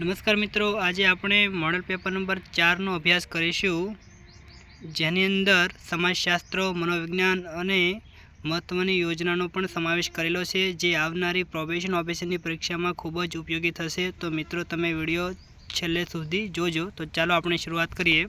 નમસ્કાર મિત્રો, આજે આપણે મોડલ પેપર નંબર ચારનો અભ્યાસ કરીશું, જેની અંદર સમાજશાસ્ત્ર, મનોવિજ્ઞાન અને મહત્ત્વની યોજનાનો પણ સમાવેશ કરેલો છે, જે આવનારી પ્રોબેશન ઓફિસરની પરીક્ષામાં ખૂબ જ ઉપયોગી થશે. તો મિત્રો, તમે વીડિયો છેલ્લે સુધી જોજો. તો ચાલો આપણે શરૂઆત કરીએ.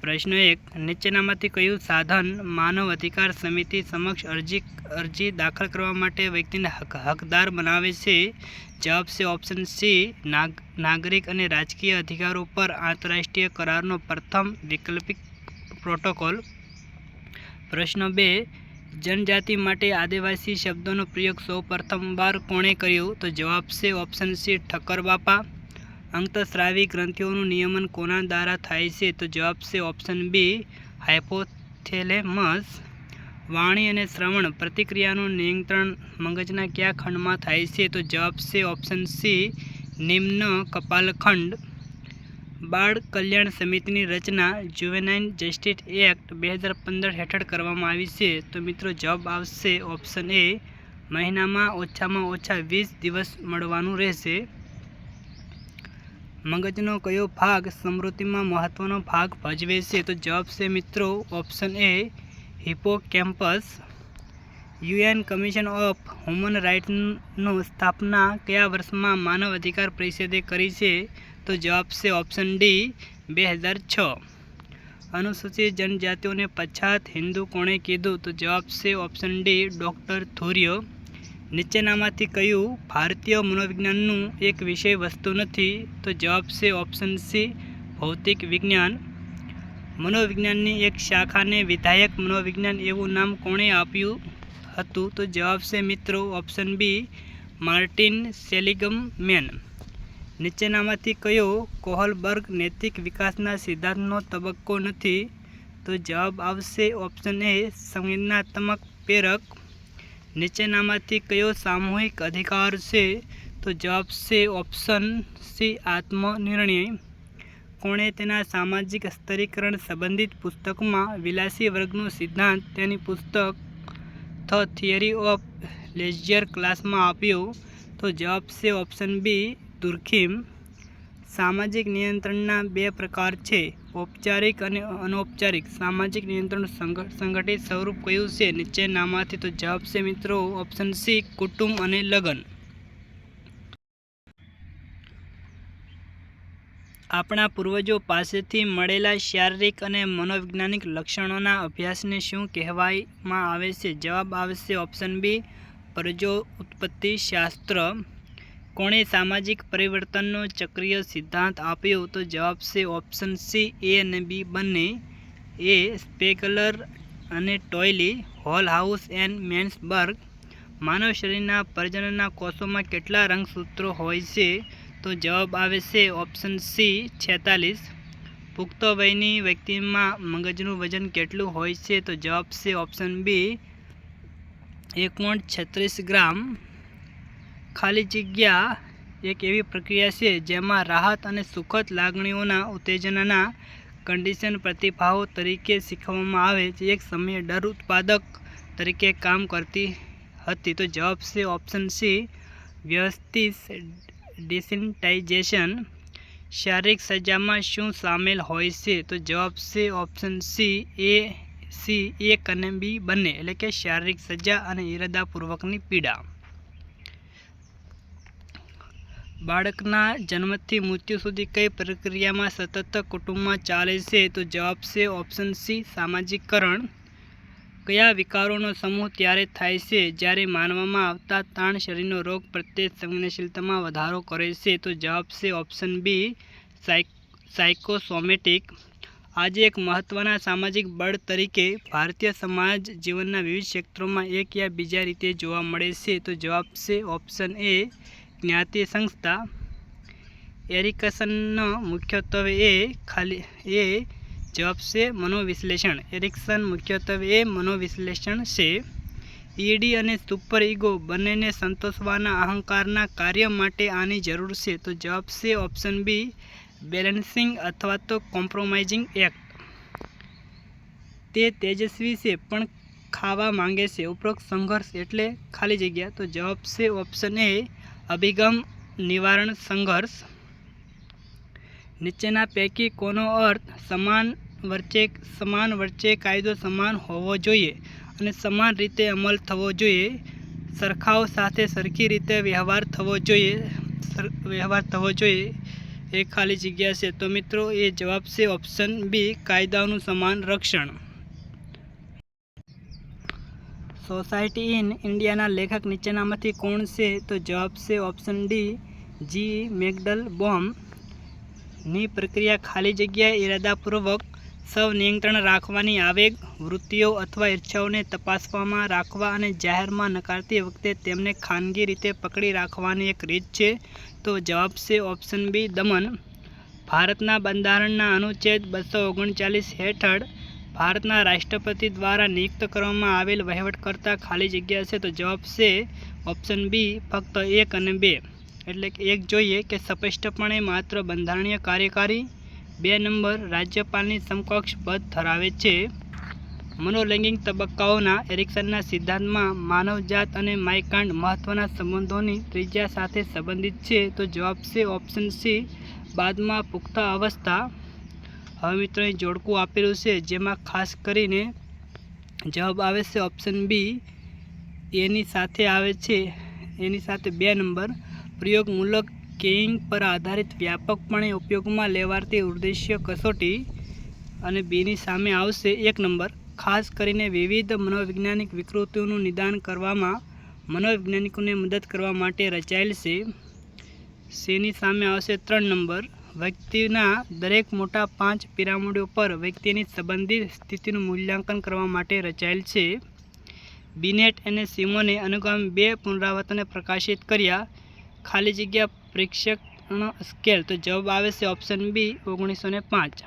પ્રશ્ન એક, નીચેનામાંથી કયું સાધન માનવ અધિકાર સમિતિ સમક્ષ અરજી અરજી દાખલ કરવા માટે વ્યક્તિને હક, હકદાર બનાવે છે? જવાબ છે ઓપ્શન સી નાગ, નાગરિક અને રાજકીય અધિકારો પર આંતરરાષ્ટ્રીય કરારનો પ્રથમ વૈકલ્પિક પ્રોટોકોલ પ્રશ્ન બે, જનજાતિ માટે આદિવાસી શબ્દોનો પ્રયોગ સૌ પ્રથમવાર કોણે કર્યો? તો જવાબ છે ઓપ્શન સી ઠક્કરબાપા અંતઃસ્રાવી ગ્રંથિઓનું નિયમન કોના દ્વારા થાય છે? તો જવાબ છે ઓપ્શન બી હાઇપોથેલેમસ વાણી અને શ્રવણ પ્રતિક્રિયાનું નિયંત્રણ મગજના કયા ખંડમાં થાય છે? તો જવાબ છે ઓપ્શન સી નિમ્ન કપાલખંડ. બાળ કલ્યાણ સમિતિની રચના જુવેનાઇન જસ્ટિસ એક્ટ બે હજાર પંદર હેઠળ કરવામાં આવી છે. તો મિત્રો જવાબ આવશે ઓપ્શન એ મહિનામાં ઓછામાં ઓછા વીસ દિવસ મળવાનું રહેશે. મગજનો કયો ભાગ સમૃદ્ધિમાં મહત્વનો ભાગ ભજવે છે? તો જવાબ છે મિત્રો option A hippocampus UN commission of human રાઇટ્સનું સ્થાપના કયા વર્ષમાં માનવ અધિકાર પરિષદે કરી છે? તો જવાબ છે ઓપ્શન ડી બે હજાર છ. અનુસૂચિત જનજાતિઓને પછાત હિન્દુ કોણે કીધું? તો જવાબ છે ઓપ્શન ડી ડૉક્ટર થોરિયો નીચેનામાંથી કયું ભારતીય મનોવિજ્ઞાનનું એક વિષય વસ્તુ નથી? તો જવાબ છે ઓપ્શન સી ભૌતિક વિજ્ઞાન. મનોવિજ્ઞાનની એક શાખાને વિધાયક મનોવિજ્ઞાન એવું નામ કોણે આપ્યું હતું? તો જવાબ છે મિત્રો option B Martin Seligman. નીચેનામાંથી કયો કોહલબર્ગ નૈતિક વિકાસના સિદ્ધાંતનો તબક્કો નથી? તો જવાબ આવશે ઓપ્શન એ સંવેદનાત્મક પ્રેરક. નીચેનામાંથી કયો સામૂહિક અધિકાર છે? તો જવાબ છે ઓપ્શન સી આત્મનિર્ણય. કોણે તેના સામાજિક સ્તરીકરણ સંબંધિત પુસ્તકમાં વિલાસી વર્ગનો સિદ્ધાંત તેની પુસ્તક ધ થિયરી ઓફ લેઝિયર ક્લાસમાં આપ્યો? તો જવાબ છે ઓપ્શન બી, દુર્ખીમ. સામાજિક નિયંત્રણના બે પ્રકાર છે. ઔપચારિક અને અનૌપચારિક. સામાજિક નિયંત્રણ સંગ- સંગઠિત સ્વરૂપ કયું છે? નીચેનામાંથી તો જવાબ છે મિત્રો ઓપ્શન સી, કુટુંબ અને લગ્ન. આપણા પૂર્વજો પાસેથી મળેલા શારીરિક અને મનોવૈજ્ઞાનિક લક્ષણોના અભ્યાસને શું કહેવામાં આવે છે? જવાબ આવશે ઓપ્શન બી પરજો ઉત્પત્તિ શાસ્ત્ર. કોણે સામાજિક પરિવર્તનનો ચક્રીય સિદ્ધાંત આપ્યો તો જવાબ છે ઓપ્શન સી એ અને બી બંને. એ સ્પેકલર અને ટોયલી, હોલ હાઉસ એન્ડ મેન્સબર્ગ. માનવ શરીરના પ્રજનનના કોષોમાં કેટલા રંગસૂત્રો હોય છે? તો જવાબ આવે છે ઓપ્શન સી છેતાલીસ. પુખ્ત વયની વ્યક્તિમાં મગજનું વજન કેટલું હોય છે? તો જવાબ છે ઓપ્શન બી એક છત્રીસ ગ્રામ. ખાલી જગ્યા એક એવી પ્રક્રિયા છે જેમાં રાહત અને સુખદ લાગણીઓના ઉત્તેજનાના કન્ડિશન પ્રતિભાવો તરીકે શીખવવામાં આવે જે એક સમયે ડર ઉત્પાદક તરીકે કામ કરતી હતી. તો જવાબ છે ઓપ્શન સી વ્યવસ્થિત ડિસેન્ટાઇઝેશન શારીરિક સજામાં શું સામેલ હોય છે? તો જવાબ છે ઓપ્શન સી, એ, સી એક અને બી બંને. એટલે કે શારીરિક સજા અને ઇરાદાપૂર્વકની પીડા. બાળકના જન્મથી મૃત્યુ સુધી કઈ પ્રક્રિયામાં સતત કુટુંબમાં ચાલે છે? તો જવાબ છે ઓપ્શન સી, સામાજિકકરણ. કયા વિકારોનો સમૂહ ત્યારે થાય છે? જ્યારે માનવામાં આવતા તાણ શરીરનો રોગ પ્રત્યે સંવેદનશીલતામાં વધારો કરે છે, તો જવાબ છે ઓપ્શન બી સાયકોસોમેટિક. આજે એક મહત્ત્વના સામાજિક બળ તરીકે ભારતીય સમાજ જીવનના વિવિધ ક્ષેત્રોમાં એક યા બીજા રીતે જોવા મળે છે, તો જવાબ છે ઓપ્શન એ, જ્ઞાતિ સંસ્થા. એરિકસનનો મુખ્યત્વે એ ખાલી, એ જવાબ છે મનોવિશ્લેષણ. એરિક્સન મુખ્યત્વે એ મનોવિશ્લેષણ છે. ઈડી અને સુપર ઈગો બંનેને સંતોષવાના અહંકારના કાર્ય માટે આની જરૂર છે. તો જવાબ છે ઓપ્શન બી બેલેન્સિંગ અથવા તો કોમ્પ્રોમાઇઝિંગ એક્ટ તે તેજસ્વી છે, પણ ખાવા માંગે છે. ઉપરોક્ત સંઘર્ષ એટલે ખાલી જગ્યા. તો જવાબ છે ઓપ્શન એ અભિગમ નિવારણ સંઘર્ષ. નીચેના પૈકી કોનો અર્થ સમાન વચ્ચે સમાન વચ્ચે કાયદો સમાન હોવો જોઈએ અને સમાન રીતે અમલ થવો જોઈએ. સરખાઓ સાથે સરખી રીતે વ્યવહાર થવો જોઈએ. વ્યવહાર થવો જોઈએ. એ ખાલી જગ્યા છે. તો મિત્રો, એ જવાબ છે ઓપ્શન બી, કાયદાનું સમાન રક્ષણ. સોસાયટી ઇન ઇન્ડિયાના લેખક નીચેનામાંથી કોણ છે? તો જવાબ છે ઓપ્શન ડી, જી મેકડલ બોમ્બની પ્રક્રિયા ખાલી જગ્યાએ ઇરાદાપૂર્વક સૌ નિયંત્રણ રાખવાની આવેગ વૃત્તિઓ અથવા ઈચ્છાઓને તપાસવામાં, રાખવા અને જાહેરમાં નકારતી વખતે તેમને ખાનગી રીતે પકડી રાખવાની એક રીત છે. તો જવાબ છે ઓપ્શન બી, દમન. ભારતના બંધારણના અનુચ્છેદ બસો ઓગણચાલીસ હેઠળ ભારતના રાષ્ટ્રપતિ દ્વારા નિયુક્ત કરવામાં આવેલ વહીવટકર્તા ખાલી જગ્યા છે તો જવાબ છે ઓપ્શન બી, ફક્ત એક અને બે. એટલે કે એક જોઈએ કે સ્પષ્ટપણે માત્ર બંધારણીય કાર્યકારી બે નંબર રાજ્યપાલની સમકક્ષ પદ ધરાવે છે. મનોલૈંગિક તબક્કાઓના એરિક્સનના સિદ્ધાંતમાં માનવજાત અને માયકાંડ મહત્ત્વના સંબંધોની ત્રિજ્યા સાથે સંબંધિત છે. તો જવાબ છે ઓપ્શન સી, બાદમાં પુખ્ત અવસ્થા. હવે મિત્રો જોડકું આપેલું છે, જેમાં ખાસ કરીને જવાબ આવે છે ઓપ્શન બી. એની સાથે આવે છે, એની સાથે બે નંબર. પ્રયોગમૂલક કેઇંગ પર આધારિત વ્યાપકપણે ઉપયોગમાં લેવાતી ઉદ્દેશ્ય કસોટી અને બીની સામે આવશે એક નંબર. ખાસ કરીને વિવિધ મનોવૈજ્ઞાનિક વિકૃતિઓનું નિદાન કરવામાં મનોવૈજ્ઞાનિકોને મદદ કરવા માટે રચાયેલ છે. સેની સામે આવશે ત્રણ નંબર. વ્યક્તિના દરેક મોટા પાંચ પિરામિડો પર વ્યક્તિની સંબંધિત સ્થિતિનું મૂલ્યાંકન કરવા માટે રચાયેલ છે. બિનેટ અને સિમોને અનુગામી બે પુનરાવર્તને પ્રકાશિત કર્યા. ખાલી જગ્યા પ્રેક્ષણ સ્કેલ. તો જવાબ આવે છે ઓપ્શન બી ઓગણીસો ને પાંચ.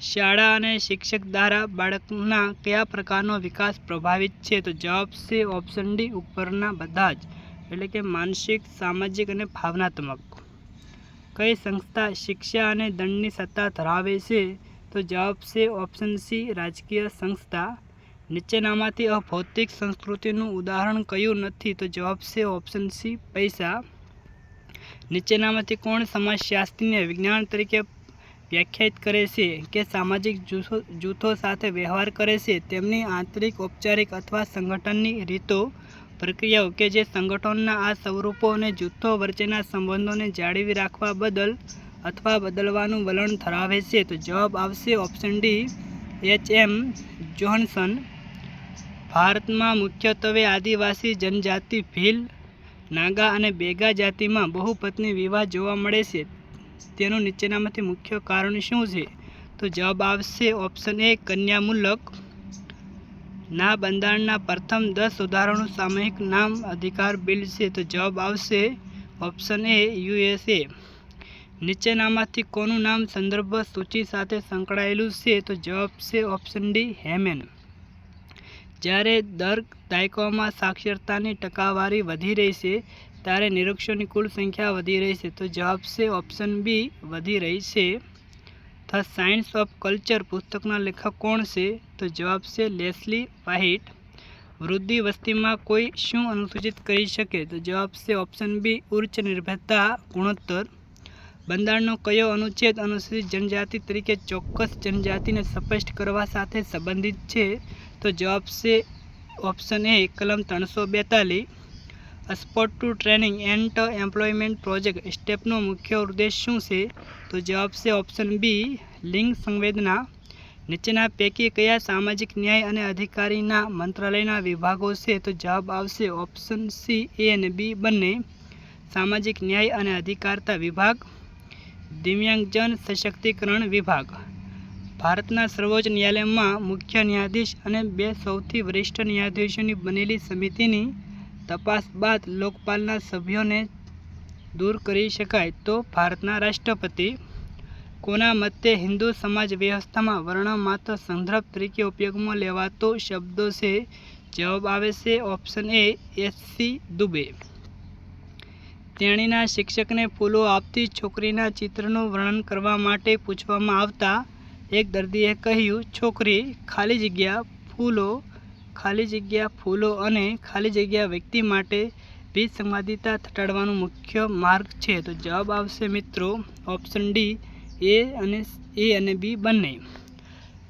શાળા અને શિક્ષક દ્વારા બાળકના કયા પ્રકારનો વિકાસ પ્રભાવિત છે? તો જવાબ છે ઓપ્શન ડી, ઉપરના બધા જ. એટલે કે માનસિક, સામાજિક અને ભાવનાત્મક. કઈ સંસ્થા શિક્ષા અને દંડની સત્તા ધરાવે છે? તો જવાબ છે ઓપ્શન સી, રાજકીય સંસ્થા. નીચેનામાંથી અભૌતિક સંસ્કૃતિનું ઉદાહરણ કયું નથી? તો જવાબ છે ઓપ્શન સી, પૈસા. નીચેનામાંથી કોણ સમાજશાસ્ત્રીને વિજ્ઞાન તરીકે વ્યાખ્યાયિત કરે છે કે સામાજિક જૂથો સાથે વ્યવહાર કરે છે? તેમની આંતરિક, ઔપચારિક અથવા સંગઠનની રીતો, પ્રક્રિયાઓ કે જે સંગઠનના આ સ્વરૂપો અને જૂથો વચ્ચેના સંબંધોને જાળવી રાખવા બદલ અથવા બદલવાનું વલણ ધરાવે છે? તો જવાબ આવશે option D, H M Johnson. ભારતમાં મુખ્યત્વે આદિવાસી જનજાતિ ભીલ નાગા અને બેગા જાતિમાં બહુપત્ની વિવાહ જોવા મળે છે. તેનું નીચેનામાંથી મુખ્ય કારણ શું છે? તો જવાબ આવશે ઓપ્શન એ કન્યામૂલક. ના બંધારણના પ્રથમ દસ ઉદાહરણો સામૂહિક નામ અધિકાર બિલ છે. તો જવાબ આવશે ઓપ્શન એ યુએસએ નીચેનામાંથી કોનું નામ સંદર્ભ સૂચિ સાથે સંકળાયેલું છે? તો જવાબ છે ઓપ્શન ડી હેમેન. જ્યારે દર દાયકાઓમાં સાક્ષરતાની ટકાવારી વધી રહી છે, ત્યારે નિરીક્ષોની કુલ સંખ્યા વધી રહી છે. તો જવાબ છે ઓપ્શન બી, વધી રહી છે. ધ સાયન્સ ઓફ કલ્ચર પુસ્તકના લેખક કોણ છે? તો જવાબ છે લેસ્લી વ્હાઇટ. વૃદ્ધિ વસ્તીમાં કોઈ શું અનુસૂચિત કરી શકે? તો જવાબ છે ઓપ્શન બી, ઉચ્ચ નિર્ભરતા, ગુણોત્તર. બંધારણનો કયો અનુચ્છેદ અનુસૂચિત જનજાતિ તરીકે ચોક્કસ જનજાતિને સ્પષ્ટ કરવા સાથે સંબંધિત છે? તો જવાબ છે ઓપ્શન એ કલમ ત્રણસો બેતાલીસ. Support to training and employment project સ્ટેપનો મુખ્ય ઉદ્દેશ શું છે? તો જવાબ છે ઓપ્શન બી લિંગ સંવેદના. નીચેના પૈકી કયા સામાજિક ન્યાય અને અધિકારીના મંત્રાલયના વિભાગો છે? તો જવાબ આવશે ઓપ્શન સી એ અને બી બંને. સામાજિક ન્યાય અને અધિકારતા વિભાગ. દિવ્યાંગજન સશક્તિકરણ વિભાગ. ભારતના સર્વોચ્ચ ન્યાયાલયમાં મુખ્ય ન્યાયાધીશ અને બે સૌથી વરિષ્ઠ ન્યાયાધીશોની બનેલી સમિતિની તપાસ બાદ લોકપાલના સભ્યોને દૂર કરી શકાય તો ભારતના રાષ્ટ્રપતિ કોના મતે હિન્દુ સમાજ વ્યવસ્થામાં વર્ણ માત્ર સંદર્ભ તરીકે ઉપયોગમાં લેવાતો શબ્દો છે, જવાબ આવે છે ઓપ્શન એ એસસી દુબે. તેણીના શિક્ષકને ફૂલો આપતી છોકરીના ચિત્રનું વર્ણન કરવા માટે પૂછવામાં આવતા એક દર્દીએ કહ્યું, છોકરી, ખાલી જગ્યા ફૂલો, ખાલી જગ્યા ફૂલો અને ખાલી જગ્યા વ્યક્તિ માટે વિસંવાદિતા ઘટાડવાનો મુખ્ય માર્ગ છે. તો જવાબ આવશે મિત્રો ઓપ્શન ડી, એ અને એ અને બી બંને.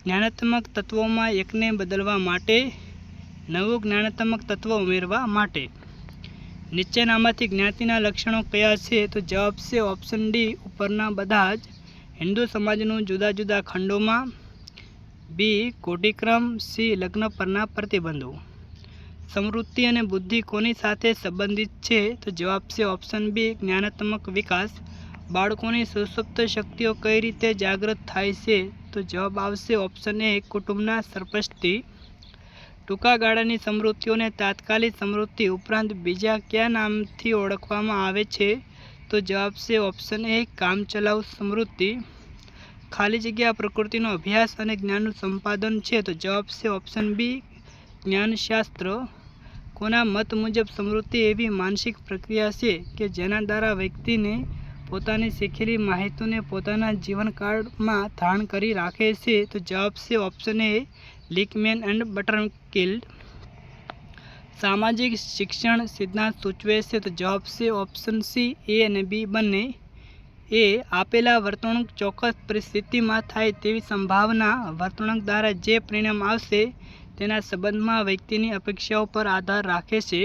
જ્ઞાનાત્મક તત્વોમાં એકને બદલવા માટે, નવું જ્ઞાનાત્મક તત્વ ઉમેરવા માટે. નીચેનામાંથી જ્ઞાતિના લક્ષણો કયા છે? તો જવાબ છે ઓપ્શન ડી, ઉપરના બધા જ હિન્દુ સમાજનું જુદા જુદા ખંડોમાં બી કોટિક્રમ, સી લગ્ન પરના પ્રતિબંધો. સમૃદ્ધિ અને બુદ્ધિ કોની સાથે સંબંધિત છે? તો જવાબ છે ઓપ્શન બી, જ્ઞાનાત્મક વિકાસ. બાળકોની સુસુપ્ત શક્તિઓ કઈ રીતે જાગૃત થાય છે? તો જવાબ આવશે ઓપ્શન એ, કુટુંબના સરપંચથી ટૂંકા ગાળાની સમૃદ્ધિઓને તાત્કાલિક સમૃદ્ધિ ઉપરાંત બીજા કયા નામથી ઓળખવામાં આવે છે? તો જવાબ છે ઓપ્શન એ કામચલાઉ સમૃદ્ધિ. ખાલી જગ્યા પ્રકૃતિનો અભ્યાસ અને જ્ઞાનનું સંપાદન છે, તો જવાબ છે ઓપ્શન બી જ્ઞાનશાસ્ત્ર. કોના મત મુજબ સમૃદ્ધિ એવી માનસિક પ્રક્રિયા છે કે જેના દ્વારા વ્યક્તિને પોતાની શીખેલી માહિતીને પોતાના જીવનકાળમાં ધારણ કરી રાખે છે? તો જવાબ છે ઓપ્શન એ લિકમેન એન્ડ બટરકિલ્ડ સામાજિક શિક્ષણ સિદ્ધાંત સૂચવે છે તો જવાબ છે ઓપ્શન સી એ અને બી બંને. એ આપેલા વર્તણૂક ચોક્કસ પરિસ્થિતિમાં થાય તેવી સંભાવના વર્તણૂક દ્વારા જે પરિણામ આવશે તેના સંબંધમાં વ્યક્તિની અપેક્ષાઓ પર આધાર રાખે છે.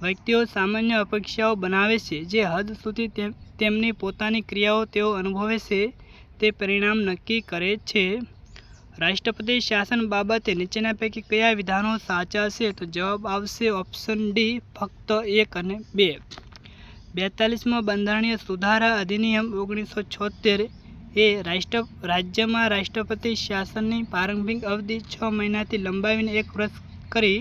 વ્યક્તિઓ સામાન્ય અપેક્ષાઓ બનાવે છે, જે હદ સુધી તેમ, તેમની પોતાની ક્રિયાઓ તેઓ અનુભવે છે, તે પરિણામ નક્કી કરે છે. રાષ્ટ્રપતિ શાસન બાબતે નીચેના પૈકી કયા વિધાનો સાચા છે? તો જવાબ આવશે ઓપ્શન ડી ફક્ત એક અને બે. બેતાલીસમો બંધારણીય સુધારા અધિનિયમ ઓગણીસો છોતેર એ રાષ્ટ્ર, રાજ્યમાં રાષ્ટ્રપતિ શાસનની પ્રારંભિક અવધિ છ મહિનાથી લંબાવીને એક વર્ષ કરી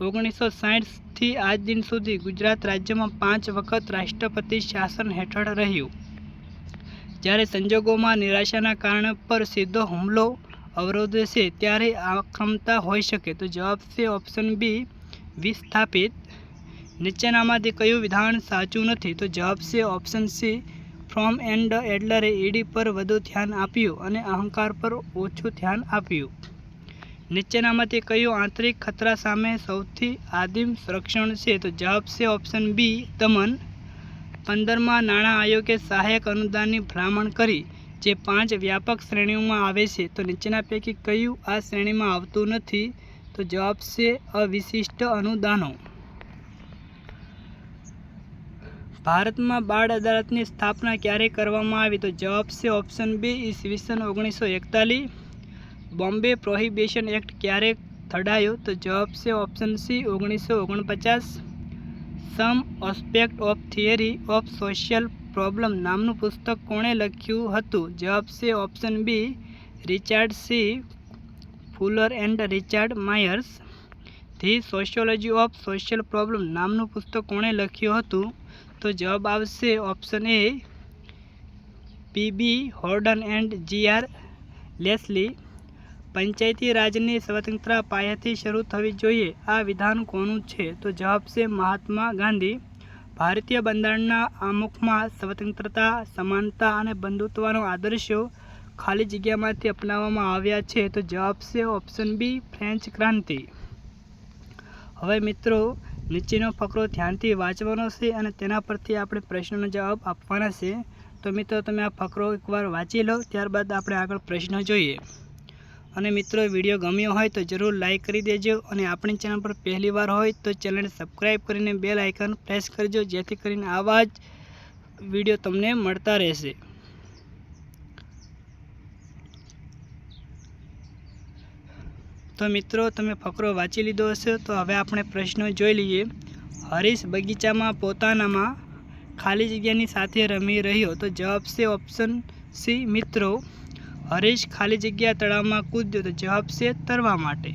ઓગણીસો સાઠથી આજ દિન સુધી ગુજરાત રાજ્યમાં પાંચ વખત રાષ્ટ્રપતિ શાસન હેઠળ રહ્યું. જ્યારે સંજોગોમાં નિરાશાના કારણ પર સીધો હુમલો અવરોધે છે, ત્યારે આક્રમતા હોઈ શકે. તો જવાબ છે ઓપ્શન બી વિસ્થાપિત. નીચેનામાંથી કયું વિધાન સાચું નથી? તો જવાબ છે ઓપ્શન સી ફ્રોમ એન્ડ એડલરે ઈડી પર વધુ ધ્યાન આપ્યું અને અહંકાર પર ઓછું ધ્યાન આપ્યું. નીચેનામાંથી કયું આંતરિક ખતરા સામે સૌથી આદિમ સંરક્ષણ છે? તો જવાબ છે ઓપ્શન બી દમન. પંદરમાં નાણાં આયોગે સહાયક અનુદાનની ભલામણ કરી, જે પાંચ વ્યાપક શ્રેણીઓમાં આવે છે. તો નીચેના પૈકી કયું આ શ્રેણીમાં આવતું નથી? તો જવાબ છે અવિશિષ્ટ અનુદાનો. ભારતમાં બાળ અદાલતની સ્થાપના ક્યારે કરવામાં આવી? તો જવાબ છે ઓપ્શન બી ઈસવીસન ઓગણીસો એકતાલીસ. બોમ્બે પ્રોહિબિશન એક્ટ ક્યારે થડાયો તો જવાબ છે ઓપ્શન સી, ઓગણીસો ઓગણપચાસ. Some aspect of theory of social problem નામનું પુસ્તક કોણે લખ્યું હતું? જવાબ છે option B Richard C Fuller and Richard Myers the sociology of social problem નામનું પુસ્તક કોણે લખ્યું હતું? તો જવાબ આવશે option A P B Horden and G R Leslie Panchayati રાજની સ્વતંત્રતા પાયાથી શરૂ થવી જોઈએ. આ વિધાન કોનું છે? તો જવાબ છે મહાત્મા ગાંધી. ભારતીય બંધારણના આમુખમાં સ્વતંત્રતા, સમાનતા અને બંધુત્વનો આદર્શો ખાલી જગ્યામાંથી અપનાવવામાં આવ્યા છે. તો જવાબ છે ઓપ્શન બી, ફ્રેન્ચ ક્રાંતિ. હવે મિત્રો, નીચેનો ફકરો ધ્યાનથી વાંચવાનો છે અને તેના પરથી આપણે પ્રશ્નનો જવાબ આપવાના છે. તો મિત્રો, તમે આ ફકરો એકવાર વાંચી લો, ત્યારબાદ આપણે આગળ પ્રશ્ન જોઈએ. અને મિત્રો વીડિયો ગમ્યો હોય તો જરૂર લાઇક કરી દેજો અને આપણી ચેનલ પર પહેલી વાર હોય તો ચેનલને સબસ્ક્રાઈબ કરીને બેલ આઇકન પ્રેસ કરજો, જેથી કરીને આવા જ વીડિયો તમને મળતા રહેશે. તો મિત્રો, તમે ફકરો વાંચી લીધો હશે, તો હવે આપણે પ્રશ્નો જોઈ લઈએ. હરીશ બગીચામાં પોતાનામાં ખાલી જગ્યાની સાથે રમી રહ્યો, તો જવાબ છે ઓપ્શન સી, મિત્રો. હરીશ ખાલી જગ્યા તળાવમાં કૂદ્યો તો જવાબ છે તરવા માટે.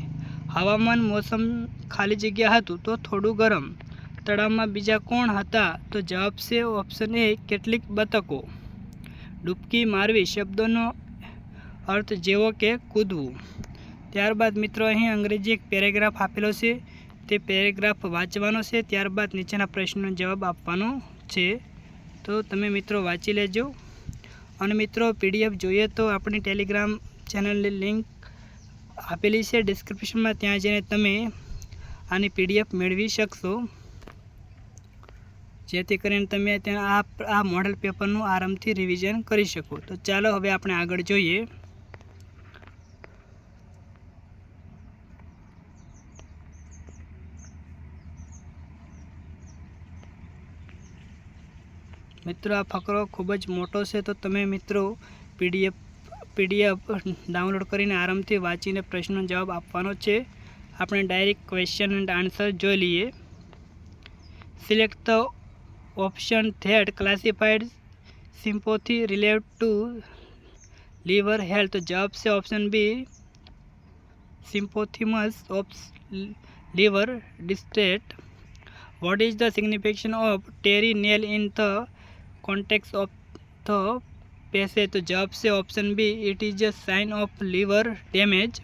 હવામાન મોસમ ખાલી જગ્યા હતું તો થોડું ગરમ. તળાવમાં બીજા કોણ હતા તો જવાબ છે ઓપ્શન એ કેટલીક બતકો. ડૂબકી મારવી શબ્દોનો અર્થ જેવો કે કૂદવું. ત્યારબાદ મિત્રો અહીં અંગ્રેજી એક પેરેગ્રાફ આપેલો છે. તે પેરેગ્રાફ વાંચવાનો છે. ત્યારબાદ નીચેના પ્રશ્નનો જવાબ આપવાનો છે. તો તમે મિત્રો વાંચી લેજો. અને મિત્રો, પીડીએફ જોઈએ તો આપણી ટેલિગ્રામ ચેનલની લિંક આપેલી છે ડિસ્ક્રિપ્શનમાં. ત્યાં જઈને તમે આની પીડીએફ મેળવી શકશો. જેથી કરીને તમે ત્યાં આ આ મોડલ પેપરનું આરામથી રિવિઝન કરી શકો. તો ચાલો હવે આપણે આગળ જોઈએ. મિત્રો, આ ફકરો ખૂબ જ મોટો છે. તો તમે મિત્રો, પીડીએફ પીડીએફ ડાઉનલોડ કરીને આરામથી વાંચીને પ્રશ્નનો જવાબ આપવાનો છે. આપણે ડાયરેક્ટ ક્વેશ્ચન એન્ડ આન્સર જોઈ લઈએ. Select the option that classified symptom relate to liver health જવાબ છે option B symptoms of liver distress what is the significance of terry nail in the context of the passage તો જવાબ છે option B it is a sign of liver damage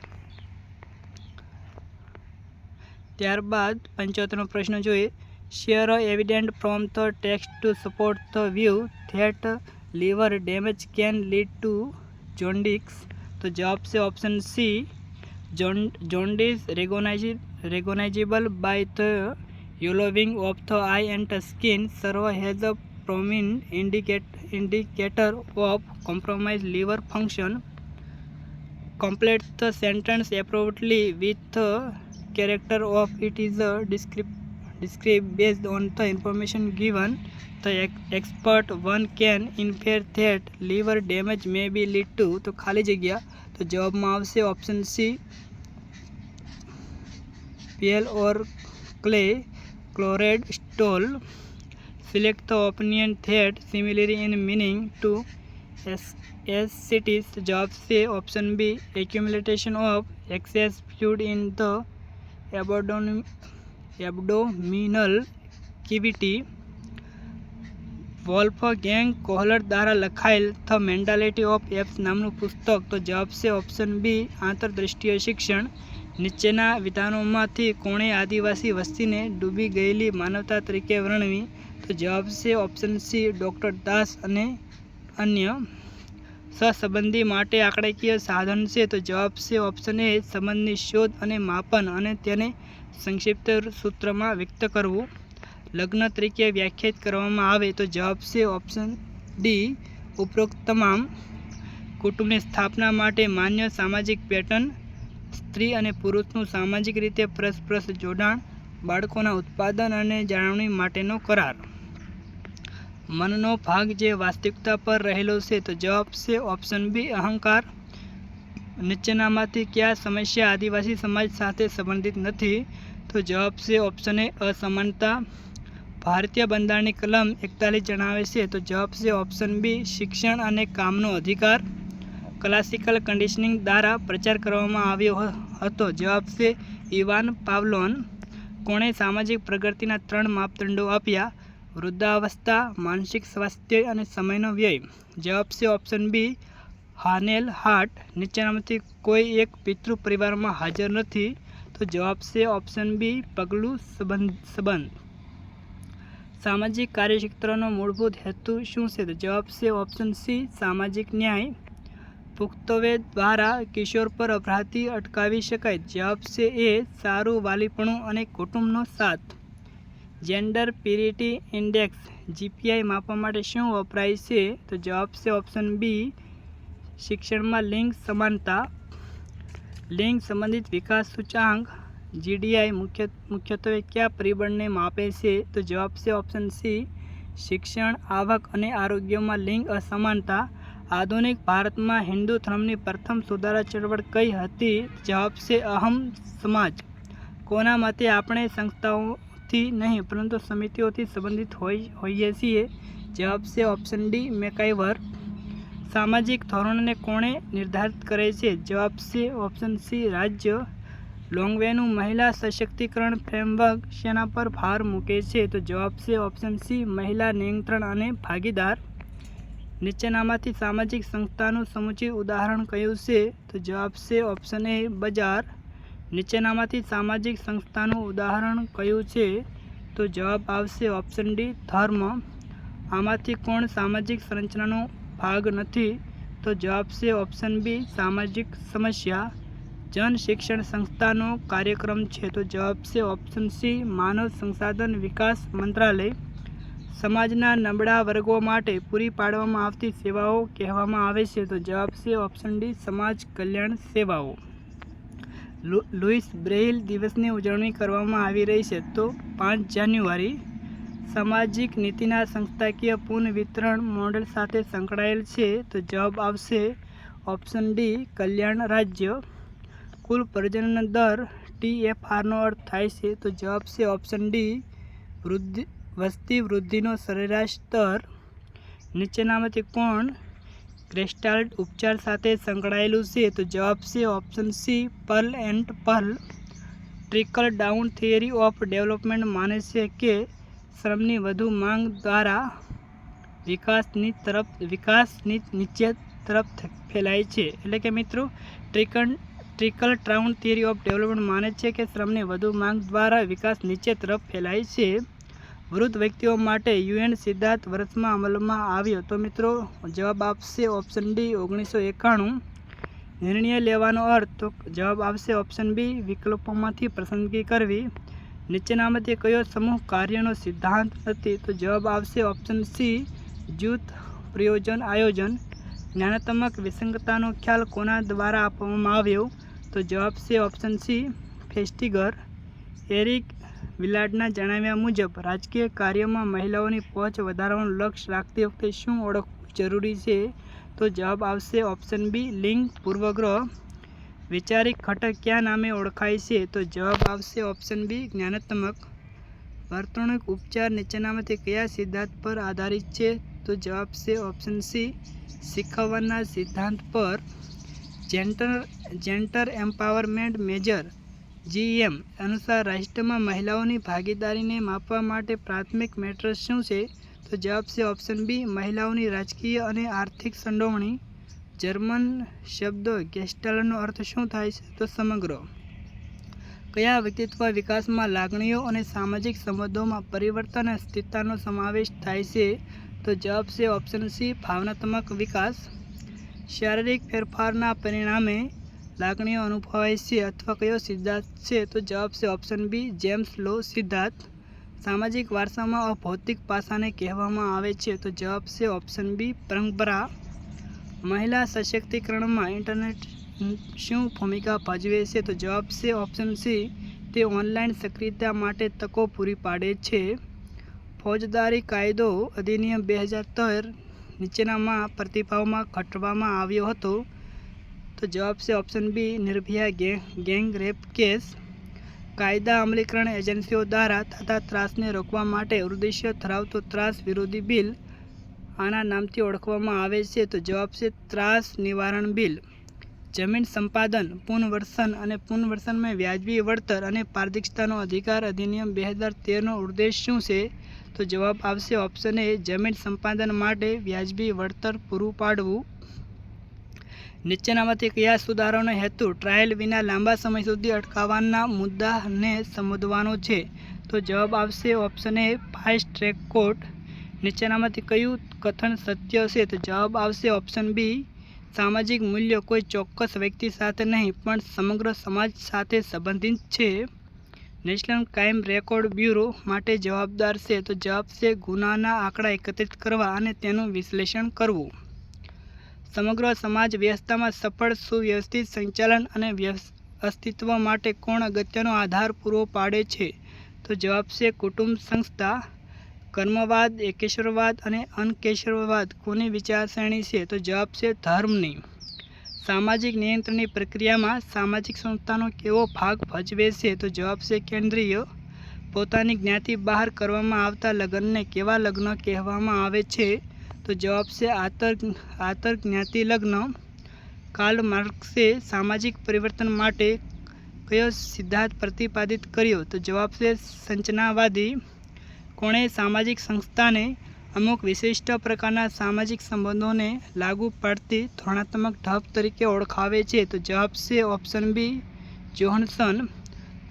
ત્યારબાદ પંચોતેરનો પ્રશ્ન જોઈએ. Share evident from the text to support the view that liver damage can lead to jaundice તો જવાબ છે option C John jaundice recognise recognisable by the following of the eye and skin serve has a prominent indicate, indicator of compromised liver function. Complete the sentence appropriately with the character of it is a descript, describe based on the information given. The ex- expert one can infer that liver damage may be lead to તો ખાલી જગ્યા તો જવાબમાં આવશે option C પેલ ઓર clay chloride stol select the opinion that similarly in meaning to ascites job say option b accumulation of excess fluid in the abdominal cavity Wolfgang Kohler દ્વારા લખાયેલ the mentality of apes નામનું પુસ્તક તો જવાબ છે option બી આંતરદૃષ્ટિય શિક્ષણ નીચેના વિધાનોમાંથી કોણે આદિવાસી વસ્તીને ડૂબી ગયેલી માનવતા તરીકે વર્ણવી તો જવાબ છે ઓપ્શન સી ડૉક્ટર દાસ અને અન્ય. સહસંબંધી માટે આંકડાકીય સાધન છે, તો જવાબ છે ઓપ્શન એ સંબંધની શોધ અને માપન અને તેને સંક્ષિપ્ત સૂત્રમાં વ્યક્ત કરવું. લગ્ન તરીકે વ્યાખ્યાયિત કરવામાં આવે તો જવાબ છે ઓપ્શન ડી ઉપરોક્ત તમામ. કુટુંબની સ્થાપના માટે માન્ય સામાજિક પેટર્ન, સ્ત્રી અને પુરુષનું સામાજિક રીતે પરસ્પર જોડાણ, બાળકોના ઉત્પાદન અને જાળવણી માટેનો કરાર. મનનો ભાગ જે વાસ્તવિકતા પર રહેલો છે, તો જવાબ છે ઓપ્શન બી અહંકાર. નીચેનામાંથી કયા સમસ્યા આદિવાસી સમાજ સાથે સંબંધિત નથી, તો જવાબ છે ઓપ્શન એ અસમાનતા. ભારતીય બંધારણની કલમ એકતાલીસ જણાવે છે, તો જવાબ છે ઓપ્શન બી શિક્ષણ અને કામનો અધિકાર. ક્લાસિકલ કન્ડિશનિંગ દ્વારા પ્રચાર કરવામાં આવ્યો હતો. જવાબ છે ઇવાન પાવલોન. કોણે સામાજિક પ્રગતિના ત્રણ માપદંડો આપ્યા? વૃદ્ધાવસ્થા, માનસિક સ્વાસ્થ્ય અને સમયનો વ્યય. જવાબ છે ઓપ્શન બી હાનેલ હાર્ટ. નીચેનામાંથી કોઈ એક પિતૃ પરિવારમાં હાજર નથી, તો જવાબ છે ઓપ્શન બી પગલું સંબંધ સંબંધ. સામાજિક કાર્યક્ષેત્રનો મૂળભૂત હેતુ શું છે? તો જવાબ છે ઓપ્શન સી સામાજિક ન્યાય. પુખ્તવે દ્વારા કિશોર પર અપરાધી અટકાવી શકાય. જવાબ છે એ, સારું, વાલીપણું અને કુટુંબનો સાથ. જેન્ડર પ્યુરિટી ઇન્ડેક્સ જીપીઆઈ માપવા માટે શું વપરાય છે? તો જવાબ છે ઓપ્શન બી, શિક્ષણમાં લિંગ સમાનતા. લિંગ સંબંધિત વિકાસ સૂચાંક, જીડીઆઈ મુખ્ય, મુખ્યત્વે કયા પરિબળને માપે છે? તો જવાબ છે ઓપ્શન સી, શિક્ષણ, આવક અને આરોગ્યમાં લિંગ અસમાનતા. આધુનિક ભારતમાં હિન્દુ ધર્મની પ્રથમ સુધારા ચળવળ કઈ હતી? જવાબ છે અહમ સમાજ. કોના મતે આપણે સંસ્થાઓથી નહીં, પરંતુ સમિતિઓથી સંબંધિત હોય, હોઈએ છીએ. જવાબ છે ઓપ્શન ડી મેકાઈવર સામાજિક ધોરણને કોણે નિર્ધારિત કરે છે? જવાબ છે ઓપ્શન સી રાજ્ય. લોંગવેનું મહિલા સશક્તિકરણ ફ્રેમવર્ક શેના પર ભાર મૂકે છે? તો જવાબ છે ઓપ્શન સી મહિલા નિયંત્રણ અને ભાગીદાર. નીચેનામાંથી સામાજિક સંસ્થાનું સમુચિત ઉદાહરણ કયું છે? તો જવાબ છે ઓપ્શન એ બજાર. નીચેનામાંથી સામાજિક સંસ્થાનું ઉદાહરણ કયું છે? તો જવાબ આવશે ઓપ્શન ડી ધર્મ. આમાંથી કોણ સામાજિક સંરચનાનો ભાગ નથી? તો જવાબ છે ઓપ્શન બી સામાજિક સમસ્યા. જન શિક્ષણ સંસ્થાનો કાર્યક્રમ છે. તો જવાબ છે ઓપ્શન સી માનવ સંસાધન વિકાસ મંત્રાલય. સમાજના નબળા વર્ગો માટે પૂરી પાડવામાં આવતી સેવાઓ કહેવામાં આવે છે. તો જવાબ છે ઓપ્શન ડી સમાજ કલ્યાણ સેવાઓ. લુઈસ બ્રેઇલ દિવસની ઉજવણી કરવામાં આવી રહી છે. તો પાંચ જાન્યુઆરી સામાજિક નીતિના સંસ્થાકીય પુનઃવિતરણ મોડેલ સાથે સંકળાયેલ છે તો જવાબ આવશે ઓપ્શન ડી, કલ્યાણ રાજ્ય. કુલ પ્રજનન દર ટીએફઆરનો અર્થ થાય છે તો જવાબ છે ઓપ્શન ડી, વૃદ્ધિ, વસ્તી વૃદ્ધિનો સરેરાશ દર નીચેનામાંથી કોણ ક્રેસ્ટાલ્ટ ઉપચાર સાથે સંકળાયેલું છે, તો જવાબ છે option C, Pearl and Pearl. Trickle down theory of development માને છે કે શ્રમની વધુ માંગ દ્વારા વિકાસની તરફ, વિકાસની નીચે તરફ ફેલાય છે. એટલે કે મિત્રો trickle trickle down theory of development માને છે કે શ્રમની વધુ માંગ દ્વારા વિકાસ નીચે તરફ ફેલાય છે. વૃદ્ધ વ્યક્તિઓ માટે યુએન સિદ્ધાંત વર્ષમાં અમલમાં આવ્યો. તો મિત્રો, જવાબ આપશે ઓપ્શન ડી ઓગણીસો એકાણું. નિર્ણય લેવાનો અર્થ, તો જવાબ આવશે ઓપ્શન બી વિકલ્પોમાંથી પસંદગી કરવી. નીચેનામાંથી કયો સમૂહ કાર્યનો સિદ્ધાંત નથી? તો જવાબ આવશે ઓપ્શન સી જૂથ પ્રયોજન આયોજન. જ્ઞાનાત્મક વિસંગતાનો ખ્યાલ કોના દ્વારા આપવામાં આવ્યો? તો જવાબ છે ઓપ્શન સી ફેસ્ટિગર. એરિક વિલાડના જણાવ્યા મુજબ, રાજકીય કાર્યમાં મહિલાઓની પહોંચ વધારવાનું લક્ષ્ય રાખતી વખતે શું ઓળખવું જરૂરી છે? તો જવાબ આવશે ઓપ્શન બી, લિંગ, પૂર્વગ્રહ. વૈચારિક ઘટક કયા નામે ઓળખાય છે? તો જવાબ આવશે ઓપ્શન બી, જ્ઞાનાત્મક. વર્તણૂક ઉપચાર નીચેનામાંથી કયા સિદ્ધાંત પર આધારિત છે? તો જવાબ છે ઓપ્શન સી, શીખવવાના સિદ્ધાંત પર. Gender gender empowerment measure. GM અનુસાર રાષ્ટ્રમાં મહિલાઓની ભાગીદારીને માપવા માટે પ્રાથમિક મેટ્રસ શું છે? તો જવાબ છે ઓપ્શન બી, મહિલાઓની રાજકીય અને આર્થિક સંડોવણી. જર્મન શબ્દ ગેસ્ટાલનો અર્થ શું થાય છે? તો સમગ્ર. કયા વ્યક્તિત્વ વિકાસમાં લાગણીઓ અને સામાજિક સંબંધોમાં પરિવર્તન સ્થિરતાનો સમાવેશ થાય છે? તો જવાબ છે ઓપ્શન સી, ભાવનાત્મક વિકાસ. શારીરિક ફેરફારના પરિણામે લાગણીઓ અનુભવાય છે અથવા કયો સિદ્ધાંત છે, તો જવાબ છે ઓપ્શન બી જેમ્સ લો સિદ્ધાંત. સામાજિક વારસામાં અભૌતિક પાસાને કહેવામાં આવે છે, તો જવાબ છે ઓપ્શન બી પરંપરા. મહિલા સશક્તિકરણમાં ઇન્ટરનેટ શું ભૂમિકા ભજવે છે, તો જવાબ છે ઓપ્શન સી તે ઓનલાઈન સક્રિયતા માટે તકો પૂરી પાડે છે. ફોજદારી કાયદો અધિનિયમ બે હજાર તેર નીચેનામાં પ્રતિભાવમાં ઘટવામાં આવ્યો હતો. તો જવાબ છે option B Nirbhaya gang gang rape case કાયદા અમલીકરણ એજન્સીઓ દ્વારા થતા ત્રાસને રોકવા માટે ઉદ્દેશ્ય ધરાવતો ત્રાસ વિરોધી બિલ આના નામથી ઓળખવામાં આવે છે તો જવાબ છે ત્રાસ નિવારણ બિલ. જમીન સંપાદન, પુનર્વસન અને પુનર્વસનમાં વ્યાજબી વળતર અને પારદર્શિતાનો અધિકાર અધિનિયમ બે હજાર તેરનો ઉદ્દેશ શું છે? તો જવાબ આવશે ઓપ્શન એ, જમીન સંપાદન માટે વ્યાજબી વળતર પૂરું પાડવું. નીચેનામાંથી કયા સુધારાનો હેતુ ટ્રાયલ વિના લાંબા સમય સુધી અટકાવવાના મુદ્દાને સંબોધવાનો છે. તો જવાબ આવશે option A fast track court નીચેનામાંથી કયું કથન સત્ય છે તો જવાબ આવશે ઓપ્શન બી, સામાજિક મૂલ્યો કોઈ ચોક્કસ વ્યક્તિ સાથે નહીં, પણ સમગ્ર સમાજ સાથે સંબંધિત છે. નેશનલ ક્રાઇમ રેકોર્ડ બ્યુરો માટે જવાબદાર છે. તો જવાબ છે ગુનાના આંકડા એકત્રિત કરવા અને તેનું વિશ્લેષણ કરવું. સમગ્ર સમાજ વ્યવસ્થામાં સફળ, સુવ્યવસ્થિત સંચાલન અને અસ્તિત્વ માટે કોણ અગત્યનો આધાર પૂરો પાડે છે? તો જવાબ છે કુટુંબ સંસ્થા, કર્મવાદ, એકેશ્વરવાદ અને અનકેશ્વરવાદ. કોની વિચારસરણી છે? તો જવાબ છે ધર્મની. સામાજિક નિયંત્રણની પ્રક્રિયામાં સામાજિક સંસ્થાનો કેવો ભાગ ભજવે છે? તો જવાબ છે કેન્દ્રીય. પોતાની જ્ઞાતિ બહાર કરવામાં આવતા લગ્નને કેવા લગ્ન કહેવામાં આવે છે? તો જવાબ છે આતર આતર જ્ઞાતિ લગ્ન. કાર્લ માર્ક્સે સામાજિક પરિવર્તન માટે કયો સિદ્ધાંત પ્રતિપાદિત કર્યો? તો જવાબ છે સંચનાવાદી. કોણે સામાજિક સંસ્થાને અમુક વિશિષ્ટ પ્રકારના સામાજિક સંબંધોને લાગુ પડતી ધોરણાત્મક ઢબ તરીકે ઓળખાવે છે? તો જવાબ છે ઓપ્શન બી, જોહન્સન.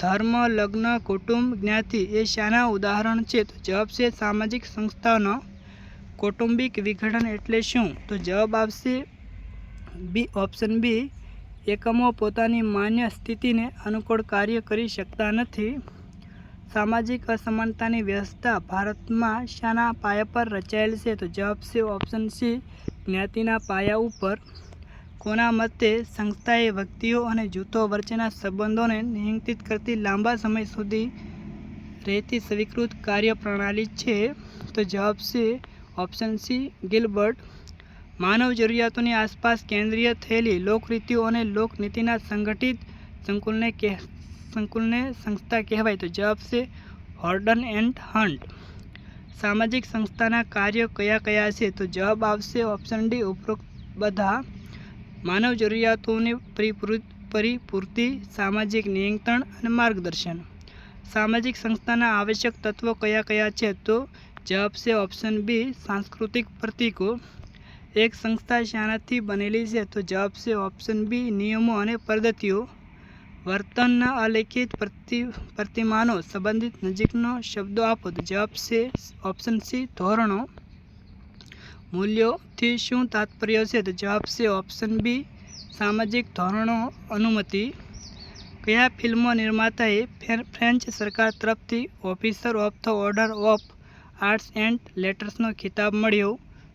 ધર્મ, લગ્ન, કુટુંબ, જ્ઞાતિ એ શાના ઉદાહરણ છે. તો જવાબ છે સામાજિક સંસ્થાનો કૌટુંબિક વિઘટન એટલે શું? તો જવાબ આવશે બી, ઓપ્શન બી, એકમો પોતાની માન્ય સ્થિતિને અનુકૂળ કાર્ય કરી શકતા નથી. સામાજિક અસમાનતાની વ્યવસ્થા ભારતમાં શાના પાયા પર રચાયેલ છે. તો જવાબ છે ઓપ્શન સી, જ્ઞાતિના પાયા ઉપર. કોના મતે સંસ્થાએ વ્યક્તિઓ અને જૂથો વચ્ચેના સંબંધોને નિયંત્રિત કરતી લાંબા સમય સુધી રહેતી સ્વીકૃત કાર્યપ્રણાલી છે? તો જવાબ છે ઓપ્શન સી, ગિલબર્ટ. માનવ જરૂરિયાતોની આસપાસ કેન્દ્રીય થયેલી લોકરીતિઓ અને લોકનીતિના સંગઠિત સંકુલને કે, સંકુલને સંસ્થા કહેવાય. તો જવાબ છે હોર્ડન એન્ડ હન્ટ. સામાજિક સંસ્થાના કાર્યો કયા કયા છે? તો જવાબ આવશે ઓપ્શન ડી, ઉપરોક્ત બધા. માનવ જરૂરિયાતોની પરિપૂર- પરિપૂર્તિ, સામાજિક નિયંત્રણ અને માર્ગદર્શન. સામાજિક સંસ્થાના આવશ્યક તત્વો કયા કયા છે? તો જવાબ છે ઓપ્શન બી સાંસ્કૃતિક પ્રતીકો એક સંસ્થા શાનાથી બનેલી છે તો જવાબ છે ઓપ્શન બી નિયમો અને પદ્ધતિઓ. વર્તનના અલેખિત પ્રતિ, પ્રતિમાનો સંબંધિત નજીકનો શબ્દો આપો તો જવાબ છે ઓપ્શન સી ધોરણો. મૂલ્યોથી શું તાત્પર્ય છે તો જવાબ છે ઓપ્શન બી સામાજિક ધોરણો અનુમતિ. કયા ફિલ્મો નિર્માતાએ ફ્રેન્ચ સરકાર તરફથી officer of the order of arts and લેટર્સનો ખિતાબ મળ્યો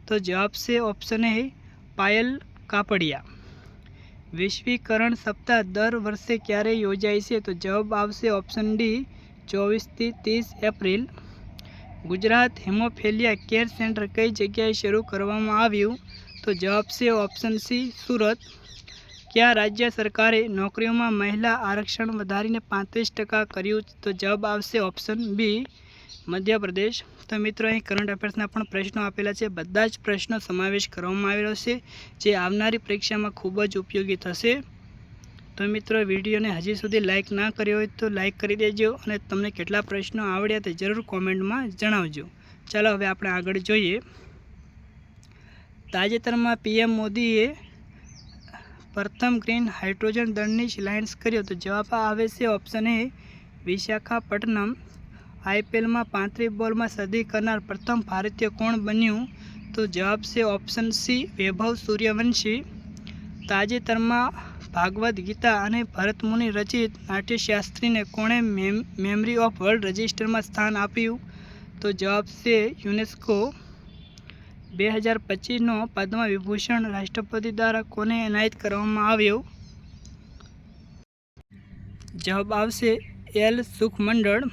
તો જવાબ છે ઓપ્શન એ પાયલ કાપડિયા. વૈશ્વિકરણ સપ્તાહ દર વર્ષે ક્યારે યોજાય છે તો જવાબ આવશે ઓપ્શન ડી ચોવીસથી ત્રીસ April. Gujarat haemophilia care centre કઈ જગ્યાએ શરૂ કરવામાં આવ્યું? તો જવાબ છે ઓપ્શન સી સુરત. કયા રાજ્ય સરકારે નોકરીઓમાં મહિલા આરક્ષણ વધારીને પાંત્રીસ ટકા કર્યું? તો જવાબ આવશે ઓપ્શન બી મધ્યપ્રદેશ. તો મિત્રો, અહીં કરંટ અફેર્સના પણ પ્રશ્નો આપેલા છે. બધા જ પ્રશ્નો સમાવેશ કરવામાં આવેલો છે, જે આવનારી પરીક્ષામાં ખૂબ જ ઉપયોગી થશે. તો મિત્રો, વિડીયોને હજી સુધી લાઇક ના કર્યો હોય તો લાઇક કરી દેજો અને તમને કેટલા પ્રશ્નો આવડ્યા તે જરૂર કોમેન્ટમાં જણાવજો. ચાલો, હવે આપણે આગળ જોઈએ. તાજેતરમાં પીએમ મોદીએ પ્રથમ ગ્રીન હાઇડ્રોજન દળની શિલાયન્સ કર્યો. તો જવાબ આવે છે ઓપ્શન એ વિશાખાપટ્ટનમ. આઈપીએલમાં પાંત્રીસ બોલમાં સદી કરનાર પ્રથમ ભારતીય કોણ બન્યું? તો જવાબ છે ઓપ્શન સી, વૈભવ સૂર્યવંશી. તાજેતરમાં ભાગવદ્ ગીતા અને ભરતમુનિ રચિત નાટ્યશાસ્ત્રીને કોણે મેમ, મેમરી ઓફ વર્લ્ડ રજિસ્ટરમાં સ્થાન આપ્યું? તો જવાબ છે યુનેસ્કો. બે હજાર પચીસનો પદ્મ વિભૂષણ રાષ્ટ્રપતિ દ્વારા કોને એનાયત કરવામાં આવ્યો? જવાબ આવશે એલ સુખમંડળ.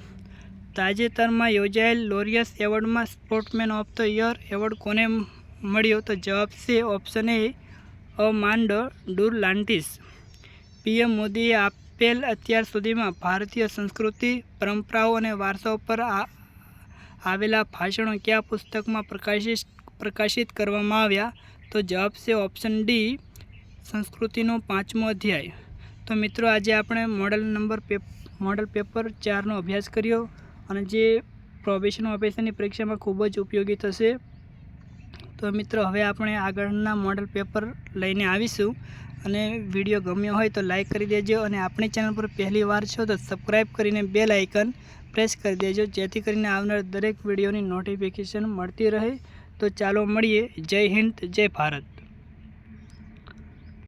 તાજેતરમાં યોજાયેલ Laureus એવોર્ડમાં sportsman of the year award કોને મળ્યો તો જવાબ છે ઓપ્શન એ અમાન્ડો ડુરલાન્ટિસ. પીએમ મોદીએ આપેલ અત્યાર સુધીમાં ભારતીય સંસ્કૃતિ, પરંપરાઓ અને વારસાઓ પર આવેલા ભાષણો કયા પુસ્તકમાં પ્રકાશિત પ્રકાશિત કરવામાં આવ્યા તો જવાબ છે ઓપ્શન ડી સંસ્કૃતિનો પાંચમો અધ્યાય. તો મિત્રો આજે આપણે મોડલ નંબર પેપ, મોડલ પેપર ચારનો અભ્યાસ કર્યો. અને જે પ્રોબેશન ઓફિસરની પરીક્ષામાં ખૂબ જ ઉપયોગી થશે. તો મિત્રો, હવે આપણે આગળના મોડલ પેપર લઈને આવીશું. અને વીડિયો ગમ્યો હોય તો લાઈક કરી દેજો અને આપણી ચેનલ પર પહેલી વાર છો તો સબસ્ક્રાઈબ કરીને બેલ આઇકન પ્રેસ કરી દેજો, જેથી કરીને આવનાર દરેક વિડીયોની નોટિફિકેશન મળતી રહે. તો ચાલો મળીએ. જય હિન્દ, જય ભારત.